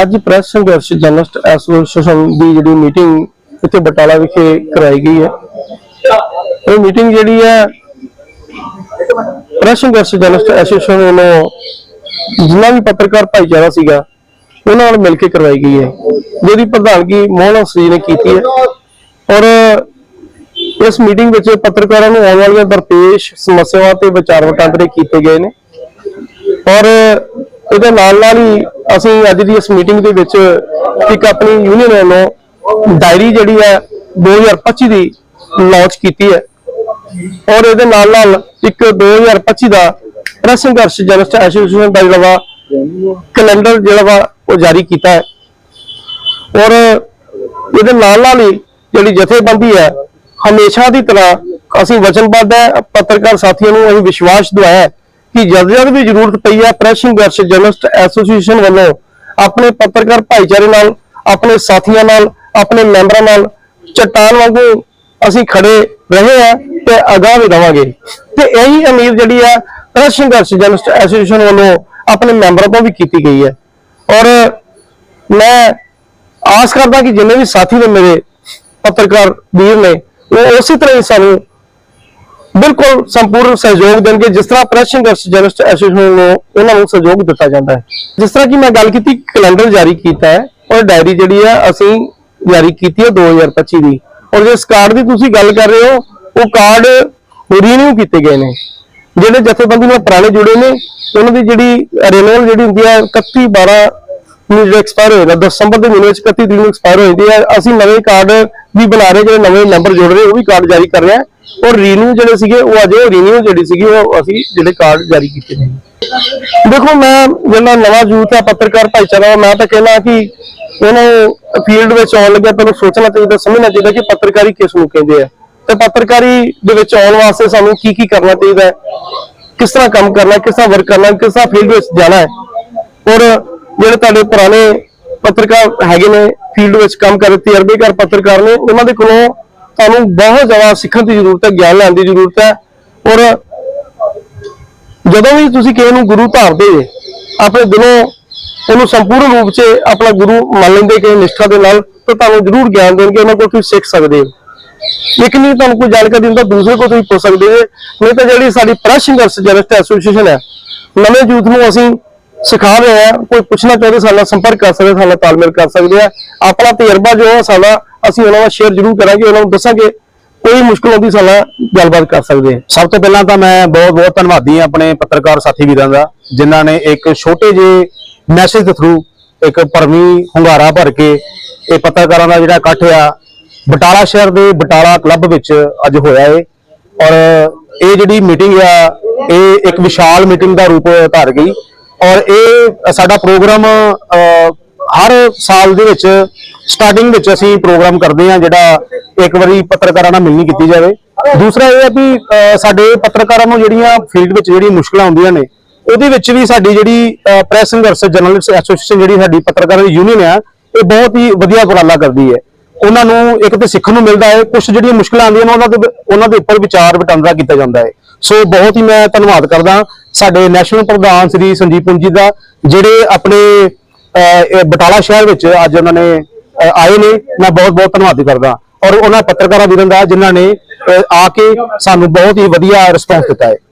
ਅੱਜ ਪ੍ਰੈਸ ਸੰਘਰਸ਼ journalist association ਦੀ ਜਿਹੜੀ ਮੀਟਿੰਗ ਇੱਥੇ ਬਟਾਲਾ ਵਿਖੇ ਕਰਾਈ ਗਈ ਹੈ। ਇਹ ਮੀਟਿੰਗ ਜਿਹੜੀ ਹੈ, ਪ੍ਰੈਸ ਸੰਘਰਸ਼ ਜਰਨਲਿਸਟ ਐਸੋਸੀਏਸ਼ਨ ਵੱਲੋਂ ਜਿੰਨਾ ਵੀ ਪੱਤਰਕਾਰ ਭਾਈਚਾਰਾ ਸੀਗਾ, ਉਹਨਾਂ ਨਾਲ ਮਿਲ ਕੇ ਕਰਵਾਈ ਗਈ ਹੈ। ਜਿਹਦੀ ਪ੍ਰਧਾਨਗੀ ਮੋਹਨ ਹੰਸ ਜੀ ਨੇ ਕੀਤੀ ਹੈ। ਔਰ ਇਸ ਮੀਟਿੰਗ ਵਿੱਚ ਪੱਤਰਕਾਰਾਂ ਨੂੰ ਆਉਣ ਵਾਲੀਆਂ ਦਰਪੇਸ਼, ਸਮੱਸਿਆਵਾਂ ਤੇ ਵਿਚਾਰ ਵਟਾਂਦਰੇ ਕੀਤੇ ਗਏ ਨੇ। ਔਰ ਇਹਦੇ ਨਾਲ ਨਾਲ ਹੀ ਅਸੀਂ ਅੱਜ ਦੀ ਇਸ ਮੀਟਿੰਗ ਦੇ ਵਿੱਚ ਇੱਕ ਆਪਣੀ ਯੂਨੀਅਨ ਵੱਲੋਂ ਡਾਇਰੀ ਜਿਹੜੀ ਹੈ 2025 ਦੀ ਲਾਂਚ ਕੀਤੀ ਹੈ। ਔਰ ਇਹਦੇ ਨਾਲ ਨਾਲ ਇੱਕ 2025 ਦਾ ਪ੍ਰੈਸ ਸੰਘਰਸ਼ ਜਰਨਲਿਸਟ ਐਸੋਸੀਏਸ਼ਨ ਦਾ ਜਿਹੜਾ ਵਾ ਕੈਲੰਡਰ ਜਿਹੜਾ ਵਾ ਉਹ ਜਾਰੀ ਕੀਤਾ ਹੈ। ਔਰ ਇਹਦੇ ਨਾਲ ਨਾਲ ਹੀ ਜਿਹੜੀ ਜਥੇਬੰਦੀ ਹੈ, ਹਮੇਸ਼ਾ ਦੀ ਤਰ੍ਹਾਂ ਅਸੀਂ ਵਚਨਬੱਧ ਹੈ, ਪੱਤਰਕਾਰ ਸਾਥੀਆਂ ਨੂੰ ਅਸੀਂ ਵਿਸ਼ਵਾਸ ਦਿਵਾਇਆ ਕਿ ਜਦ ਜਦ ਵੀ ਜ਼ਰੂਰਤ ਪਈ ਹੈ ਪ੍ਰੈਸ ਸੰਘਰਸ਼ ਜਰਨਲਿਸਟ ਐਸੋਸੀਏਸ਼ਨ ਵੱਲੋਂ ਆਪਣੇ ਪੱਤਰਕਾਰ ਭਾਈਚਾਰੇ ਨਾਲ, ਆਪਣੇ ਸਾਥੀਆਂ ਨਾਲ, ਆਪਣੇ ਮੈਂਬਰਾਂ ਨਾਲ ਚਟਾਨ ਵਾਂਗੂ ਅਸੀਂ ਖੜੇ ਰਹੇ ਆ ਤੇ ਅਗਾਂਹ ਵੀ ਰਵਾਂਗੇ। ਤੇ ਇਹੀ ਉਮੀਦ ਜਿਹੜੀ ਆ ਪ੍ਰੈਸ ਸੰਘਰਸ਼ ਜਰਨਲਿਸਟ ਐਸੋਸੀਏਸ਼ਨ ਵੱਲੋਂ ਆਪਣੇ ਮੈਂਬਰਾਂ ਤੋਂ ਵੀ ਕੀਤੀ ਗਈ ਹੈ। ਔਰ ਮੈਂ ਆਸ ਕਰਦਾ ਕਿ ਜਿੰਨੇ ਵੀ ਸਾਥੀ ਨੇ ਮੇਰੇ ਪੱਤਰਕਾਰ ਵੀਰ ਨੇ, ਉਹ ਉਸੇ ਤਰ੍ਹਾਂ ਹੀ ਸਾਨੂੰ ਬਿਲਕੁਲ ਸੰਪੂਰਨ ਸਹਿਯੋਗ ਦੇਣਗੇ। ਜਿਸ ਤਰ੍ਹਾਂ ਪ੍ਰੈਸ ਸੰਘਰਸ਼ ਜਰਨਲਿਸਟ ਐਸੋਸੀਏਸ਼ਨ ਨੂੰ ਉਹਨਾਂ ਨੂੰ ਸਹਿਯੋਗ ਦਿੱਤਾ ਜਾਂਦਾ ਹੈ। ਜਿਸ ਤਰ੍ਹਾਂ ਕਿ ਮੈਂ ਗੱਲ ਕੀਤੀ, ਕੈਲੰਡਰ ਜਾਰੀ ਕੀਤਾ ਹੈ ਔਰ ਡਾਇਰੀ ਜਿਹੜੀ ਹੈ ਅਸੀਂ ਜਾਰੀ ਕੀਤੀ ਹੈ 2025 ਦੀ। ਔਰ ਜਿਸ ਕਾਰਡ ਦੀ ਤੁਸੀਂ ਗੱਲ ਕਰ ਰਹੇ ਹੋ, ਉਹ ਕਾਰਡ ਰੀਨਿਊ ਕੀਤੇ ਗਏ ਨੇ। ਜਿਹੜੇ ਜਥੇਬੰਦੀ ਨਾਲ ਪੁਰਾਣੇ ਜੁੜੇ ਨੇ, ਉਹਨਾਂ ਦੀ ਜਿਹੜੀ ਰਿਨਿਊਅਲ ਜਿਹੜੀ ਹੁੰਦੀ ਹੈ 31 12 ਨੂੰ ਜਿਹੜਾ ਐਕਸਪਾਇਰ ਹੋਏਗਾ ਦਸੰਬਰ ਦੇ ਮਹੀਨੇ ਵਿੱਚ 31 ਤਰੀਕ ਨੂੰ ਐਕਸਪਾਇਰ ਹੋ ਜਾਂਦੀ ਹੈ। ਅਸੀਂ ਨਵੇਂ ਕਾਰਡ ਵੀ ਬਣਾ ਰਹੇ ਜਿਹੜੇ ਨਵੇਂ ਨੰਬਰ ਜੁੜ ਰਹੇ, ਉਹ ਵੀ ਕਾਰਡ ਜਾਰੀ ਕਰ ਰਹੇ ਹਾਂ। ਔਰ ਰੀਨਿਊ ਜਿਹੜੇ ਸੀਗੇ, ਉਹ ਅਜੇ ਰੀਨਿਊ ਜਿਹੜੀ ਸੀਗੀ, ਉਹ ਅਸੀਂ ਜਿਹੜੇ ਕਾਰਡ ਜਾਰੀ ਕੀਤੇ ਨੇ। ਦੇਖੋ, ਮੈਂ ਜਿਹੜਾ ਨਵਾਂ ਯੂਥ ਹੈ, ਪੱਤਰਕਾਰ ਭਾਈਚਾਰਾ, ਮੈਂ ਤਾਂ ਕਹਿਣਾ ਕਿ ਇਹਨੂੰ ਫੀਲਡ ਵਿੱਚ ਆਉਣ ਲੱਗਿਆ ਪਹਿਲਾਂ ਸੋਚਣਾ ਚਾਹੀਦਾ, ਸਮਝਣਾ ਚਾਹੀਦਾ ਕਿ ਪੱਤਰਕਾਰੀ ਕਿਸ ਨੂੰ ਕਹਿੰਦੇ ਆ। ਤੇ ਪੱਤਰਕਾਰੀ ਦੇ ਵਿੱਚ ਆਉਣ ਵਾਸਤੇ ਸਾਨੂੰ ਕੀ ਕੀ ਕਰਨਾ ਚਾਹੀਦਾ ਹੈ, ਕਿਸ ਤਰ੍ਹਾਂ ਕੰਮ ਕਰਨਾ ਕਿਸ ਤਰ੍ਹਾਂ ਵਰਕ ਕਰਨਾ ਕਿਸ ਤਰ੍ਹਾਂ ਫੀਲਡ ਵਿੱਚ ਜਾਣਾ ਹੈ। ਔਰ ਜਿਹੜੇ ਤੁਹਾਡੇ ਪੁਰਾਣੇ ਪੱਤਰਕਾਰ ਹੈਗੇ ਨੇ ਫੀਲਡ ਵਿੱਚ ਕੰਮ ਕਰ ਤਜਰਬੇਕਾਰ ਪੱਤਰਕਾਰ ਨੇ, ਉਹਨਾਂ ਦੇ ਕੋਲੋਂ ਤੁਹਾਨੂੰ ਬਹੁਤ ਜ਼ਿਆਦਾ ਸਿੱਖਣ ਦੀ ਜ਼ਰੂਰਤ ਹੈ, ਗਿਆਨ ਲੈਣ ਦੀ ਜ਼ਰੂਰਤ ਹੈ। ਔਰ ਜਦੋਂ ਵੀ ਤੁਸੀਂ ਕਿਸੇ ਨੂੰ ਗੁਰੂ ਧਾਰਦੇ ਜੇ, ਆਪਣੇ ਦਿਲੋਂ ਉਹਨੂੰ ਸੰਪੂਰਨ ਰੂਪ 'ਚ ਆਪਣਾ ਗੁਰੂ ਮੰਨ ਲੈਂਦੇ ਕਿ ਨਿਸ਼ਠਾ ਦੇ ਨਾਲ, ਤਾਂ ਤੁਹਾਨੂੰ ਜ਼ਰੂਰ ਗਿਆਨ ਦੇਣਗੇ, ਉਹਨਾਂ ਕੋਲ ਤੁਸੀਂ ਸਿੱਖ ਸਕਦੇ ਹੋ। ਲੇਕਿਨ ਨਹੀਂ ਤੁਹਾਨੂੰ ਕੋਈ ਜਾਣਕਾਰੀ ਦਿੰਦਾ, ਦੂਸਰੇ ਕੋਲ ਤੁਸੀਂ ਪੁੱਛ ਸਕਦੇ ਹੋ ਨਹੀਂ ਤਾਂ ਜਿਹੜੀ ਸਾਡੀ ਪ੍ਰੈਸ ਸੰਘਰਸ਼ ਜਰਨਲਿਸਟ ਐਸੋਸੀਏਸ਼ਨ ਹੈ, ਨਵੇਂ ਯੂਥ ਨੂੰ ਅਸੀਂ ਸਿਖਾ ਰਹੇ ਹਾਂ। ਕੋਈ ਪੁੱਛਣਾ ਚਾਹਦੇ ਸਾਡੇ ਨਾਲ ਸੰਪਰਕ ਕਰ ਸਕਦੇ, ਸਾਡੇ ਨਾਲ ਤਾਲਮੇਲ ਕਰ ਸਕਦੇ ਆ। ਆਪਣਾ ਤਜਰਬਾ ਜੋ ਹੈ ਸਾਡਾ ਅਸੀਂ ਉਹਨਾਂ ਦਾ ਸ਼ੇਅਰ ਜ਼ਰੂਰ ਕਰਾਂਗੇ, ਉਹਨਾਂ ਨੂੰ ਦੱਸਾਂਗੇ, ਕੋਈ ਮੁਸ਼ਕਲ ਆਉਂਦੀ ਸਾਡੇ ਗੱਲਬਾਤ ਕਰ ਸਕਦੇ ਆ ਸਭ ਤੋਂ ਪਹਿਲਾਂ ਤਾਂ ਮੈਂ ਬਹੁਤ ਬਹੁਤ ਧੰਨਵਾਦੀ ਹਾਂ ਆਪਣੇ ਪੱਤਰਕਾਰ ਸਾਥੀ ਵੀਰਾਂ ਦਾ, ਜਿਨ੍ਹਾਂ ਨੇ ਇੱਕ ਛੋਟੇ ਜਿਹੇ ਮੈਸੇਜ ਦੇ ਥਰੂ ਇੱਕ ਭਰਵੀਂ ਹੁੰਗਾਰਾ ਭਰ ਕੇ ਇਹ ਪੱਤਰਕਾਰਾਂ ਦਾ ਜਿਹੜਾ ਇਕੱਠ ਆ, ਬਟਾਲਾ ਸ਼ਹਿਰ ਦੇ ਬਟਾਲਾ ਕਲੱਬ ਵਿੱਚ ਅੱਜ ਹੋਇਆ ਏ। ਔਰ ਇਹ ਜਿਹੜੀ ਮੀਟਿੰਗ ਆ, ਇਹ ਇੱਕ ਵਿਸ਼ਾਲ ਮੀਟਿੰਗ ਦਾ ਰੂਪ ਧਾਰ ਗਈ। ਔਰ ਇਹ ਸਾਡਾ ਪ੍ਰੋਗਰਾਮ ਹਰ ਸਾਲ ਦੇ ਵਿੱਚ ਸਟਾਰਟਿੰਗ ਵਿੱਚ ਅਸੀਂ ਪ੍ਰੋਗਰਾਮ ਕਰਦੇ ਹਾਂ ਜਿਹੜਾ ਇੱਕ ਵਾਰੀ ਪੱਤਰਕਾਰਾਂ ਨਾਲ ਮਿਲਣੀ ਕੀਤੀ ਜਾਵੇ। ਦੂਸਰਾ ਇਹ ਹੈ ਵੀ ਸਾਡੇ ਪੱਤਰਕਾਰਾਂ ਨੂੰ ਜਿਹੜੀਆਂ ਫੀਲਡ ਵਿੱਚ ਜਿਹੜੀਆਂ ਮੁਸ਼ਕਲਾਂ ਆਉਂਦੀਆਂ ਨੇ, ਉਹਦੇ ਵਿੱਚ ਵੀ ਸਾਡੀ ਜਿਹੜੀ ਪ੍ਰੈਸ ਸੰਘਰਸ਼ ਜਰਨਲਿਸਟ ਐਸੋਸੀਏਸ਼ਨ ਜਿਹੜੀ ਸਾਡੀ ਪੱਤਰਕਾਰਾਂ ਦੀ ਯੂਨੀਅਨ ਆ, ਇਹ ਬਹੁਤ ਹੀ ਵਧੀਆ ਉਪਰਾਲਾ ਕਰਦੀ ਹੈ। ਉਹਨਾਂ ਨੂੰ ਇੱਕ ਤੇ ਸਿੱਖਣ ਨੂੰ ਮਿਲਦਾ ਹੈ ਕੁਝ ਜਿਹੜੀਆਂ ਮੁਸ਼ਕਲਾਂ ਆਉਂਦੀਆਂ ਨੇ ਉਹਨਾਂ ਦੇ ਉਹਨਾਂ ਦੇ ਉੱਪਰ ਵਿਚਾਰ ਵਟਾਂਦਰਾ ਕੀਤਾ ਜਾਂਦਾ ਹੈ। ਸੋ ਬਹੁਤ ਹੀ ਮੈਂ ਧੰਨਵਾਦ ਕਰਦਾ ਸਾਡੇ ਨੈਸ਼ਨਲ ਪ੍ਰਧਾਨ ਸ੍ਰੀ ਸੰਦੀਪ ਪੁੰਜੀ ਦਾ, ਜਿਹੜੇ ਆਪਣੇ ਬਟਾਲਾ ਸ਼ਹਿਰ ਵਿੱਚ ਅੱਜ ਉਹਨਾਂ ਨੇ ਆਏ ਨੇ। ਮੈਂ ਬਹੁਤ ਬਹੁਤ ਧੰਨਵਾਦੀ ਕਰਦਾ। ਔਰ ਉਹਨਾਂ ਪੱਤਰਕਾਰਾਂ ਵੀਰਾਂ ਦਾ ਜਿਨ੍ਹਾਂ ਨੇ ਆ ਕੇ ਸਾਨੂੰ ਬਹੁਤ ਹੀ ਵਧੀਆ ਰਿਸਪੌਂਸ ਦਿੱਤਾ ਹੈ।